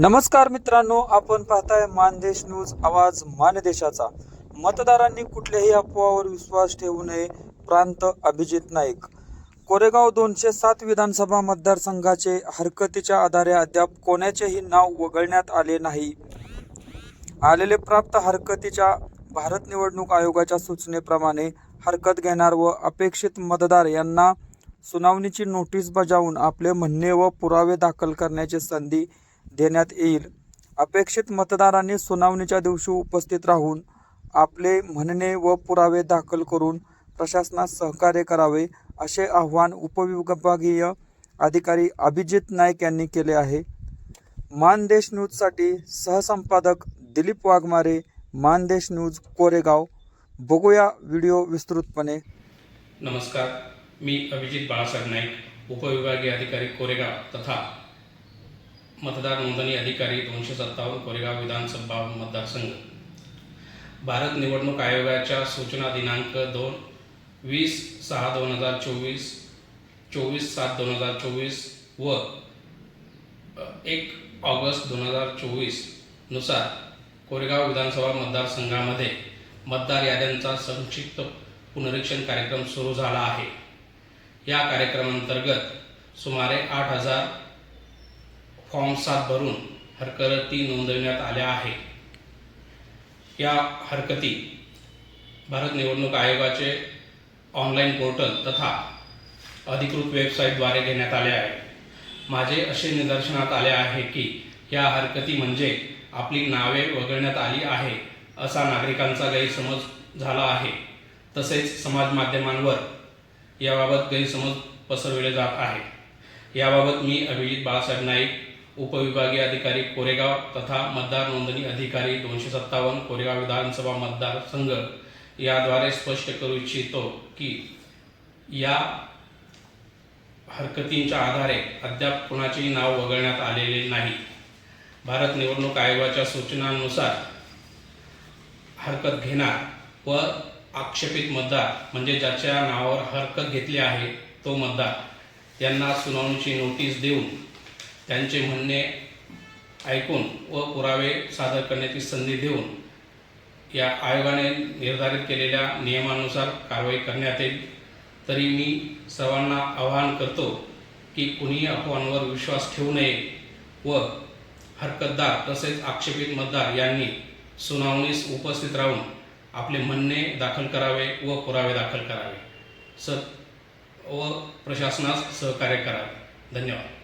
नमस्कार मित्रांनो आपण पाहताय मानदेश न्यूज आवाज मानदेशाचा मतदारांनी कुठल्याही अफवावर विश्वास ठेवू नये प्रांत अभिजित नाईक. कोरेगाव दोनशे सात विधानसभा मतदारसंघाचे हरकतीच्या आधारे अद्याप कोणाचेही नाव वगळण्यात आले नाही. आलेले प्राप्त हरकतीच्या भारत निवडणूक आयोगाच्या सूचनेप्रमाणे हरकत घेणार व अपेक्षित मतदार यांना सुनावणीची नोटीस बजावून आपले म्हणणे व पुरावे दाखल करण्याची संधी देण्यात येईल. अपेक्षित मतदारांनी सुनावणीच्या दिवशी उपस्थित राहून आपले म्हणणे व पुरावे दाखल करून प्रशासनास सहकार्य करावे असे आव्हान उपविभागीय अधिकारी अभिजित नाईक यांनी केले आहे. मानदेश न्यूजसाठी सहसंपादक दिलीप वाघमारे मानदेश न्यूज कोरेगाव. बघूया व्हिडिओ विस्तृतपणे. नमस्कार मी अभिजित बाळासाहेब नाईक उपविभागीय अधिकारी कोरेगाव तथा मतदार नोंदणी अधिकारी दोनशे सत्तावन्न कोरेगाव विधानसभा मतदारसंघ. भारत निवडणूक आयोगाच्या सूचना दिनांक दोन वीस सहा दोन हजार चोवीस चोवीस सात दोन हजार चोवीस व एक ऑगस्ट दोन हजार चोवीसनुसार कोरेगाव विधानसभा मतदारसंघामध्ये मतदार याद्यांचा संक्षिप्त पुनरीक्षण कार्यक्रम सुरू झाला आहे. या कार्यक्रमांतर्गत सुमारे आठ हजार फॉर्म सात भरून हरकती नोंदविण्यात आल्या आहे या हरकती भारत निवडणूक आयोगाचे ऑनलाईन पोर्टल तथा अधिकृत वेबसाईटद्वारे घेण्यात आले आहे. माझे असे निदर्शनात आले आहे की या हरकती म्हणजे आपली नावे वगळण्यात आली आहे असा नागरिकांचा गैरसमज झाला आहे. तसेच समाज माध्यमांवर याबाबत गैरसमज पसरविले जात आहे याबाबत मी अभिजित बाळासाहेब नाईक उपविभागीय अधिकारी कोरेगाव तथा मतदार नोंदणी अधिकारी दोनशे सत्तावन्न कोरेगाव विधानसभा मतदारसंघ याद्वारे स्पष्ट करू इच्छितो की या हरकतींच्या आधारे अद्याप कुणाचेही नाव वगळण्यात आलेले नाही. भारत निवडणूक आयोगाच्या सूचनांनुसार हरकत घेणार व आक्षेपित मतदार म्हणजे ज्याच्या नावावर हरकत घेतली आहे तो मतदार यांना सुनावणीची नोटीस देऊन त्यांचे म्हणणे ऐकून व पुरावे सादर करण्याची संधी देऊन या आयोगाने निर्धारित केलेल्या नियमानुसार कारवाई करण्यात येईल. तरी मी सर्वांना आवाहन करतो की कुणीही अफवांवर विश्वास ठेवू नये व हरकतदार तसेच आक्षेपित मतदार यांनी सुनावणीस उपस्थित राहून आपले म्हणणे दाखल करावे व पुरावे दाखल करावे. स व प्रशासनास सहकार्य करावे. धन्यवाद.